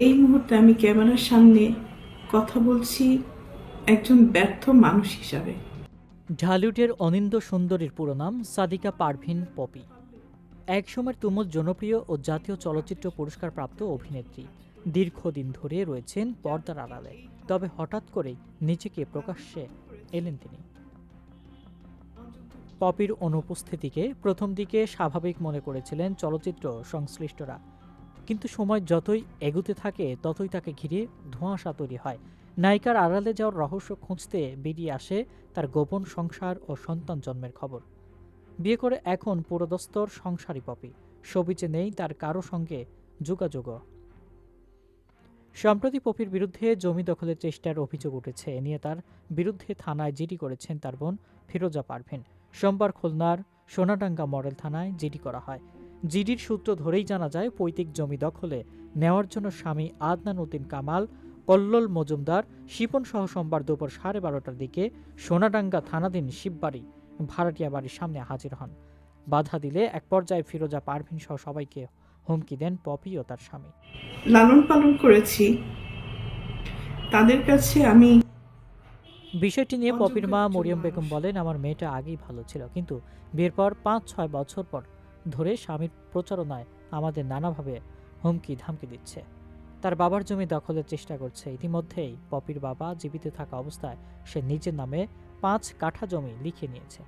এই মুহূর্তে আমি ক্যামেরার সামনে কথা বলছি একজন ব্যর্থ মানুষ হিসাবে। ঢালিউডের অনিন্দ সুন্দরীর পুরো নাম সাদিকা পারভিন পপি। একসময়ের তুমুল জনপ্রিয় ও জাতীয় চলচ্চিত্র পুরস্কার প্রাপ্ত অভিনেত্রী দীর্ঘদিন ধরে রয়েছেন পর্দার আড়ালে। তবে হঠাৎ করেই নিজেকে প্রকাশ্যে এলেন তিনি। পপির অনুপস্থিতিকে প্রথম দিকে স্বাভাবিক মনে করেছিলেন চলচ্চিত্র সংশ্লিষ্টরা। কিন্তু সময় যতই এগুতে থাকে, ততই তাকে ঘিরে ধোঁয়াশা তৈরি হয়। নায়িকার আড়ালে যাওয়ার রহস্য খুঁজতে বেরিয়ে আসে তার গোপন সংসার ও সন্তান জন্মের খবর। বিয়ে করে এখন পুরোদস্তর সংসারী পপি। সবিচে নেই তার কারও সঙ্গে যোগাযোগও। সম্প্রতি পপির বিরুদ্ধে জমি দখলের চেষ্টার অভিযোগ উঠেছে। এ নিয়ে তার বিরুদ্ধে থানায় জিডি করেছেন তার বোন ফিরোজা পারভিন। সোমবার খুলনার সোনাডাঙ্গা মডেল থানায় জিডি করা হয়। জিডির সূত্র ধরেই জানা যায় পৈতৃক জমি দখলে নেওয়ার জন্য স্বামী আদনান উদ্দিন কামাল কল্লোল মজুমদার শিপন সহ সোমবার দুপুর সাড়ে বারোটার দিকে সোনাডাঙ্গা থানাধীন শিববাড়ি ভাড়াটিয়া বাড়ির সামনে হাজির হন। বাধা দিলে এক পর্যায়ে ফিরোজা পারভিন সহ সবাইকে হুমকি দেন পপি ও তার স্বামী। লালন পালন করেছি। তাদের কাছে আমি বিষয়টি নিয়ে পপির মা মরিয়ম বেগম বলেন আমার মেয়েটা আগেই ভালো ছিল কিন্তু বিয়ের পর পাঁচ ছয় বছর পর ধরে স্বামীর প্রচারণায় আমাদের নানাভাবে হুমকি ধামকি দিচ্ছে। তার বাবার জমি দখলের চেষ্টা করছে। ইতিমধ্যেই পপির বাবা জীবিত থাকা অবস্থায় সে নিজের নামে পাঁচ কাঠা জমি লিখে নিয়েছে।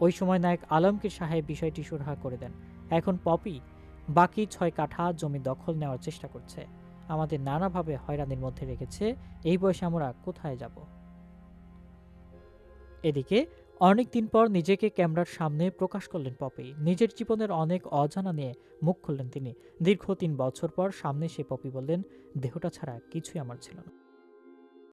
ওই সময় নায়ক আলমগীর সাহেব বিষয়টি সুরাহা করে দেন। এখন পপি বাকি ছয় কাঠা জমি দখল নেওয়ার চেষ্টা করছে। আমাদের নানাভাবে হয়রানির মধ্যে রেখেছে, এই বয়সে আমরা কোথায় যাব? এদিকে অনেক দিন পর নিজেকে ক্যামেরার সামনে প্রকাশ করলেন পপি। নিজের জীবনের অনেক অজানা নিয়ে মুখ খুললেন তিনি। দীর্ঘ তিন বছর পর সামনে সে পপি বললেন, দেহটা ছাড়া কিছুই আমার ছিল না।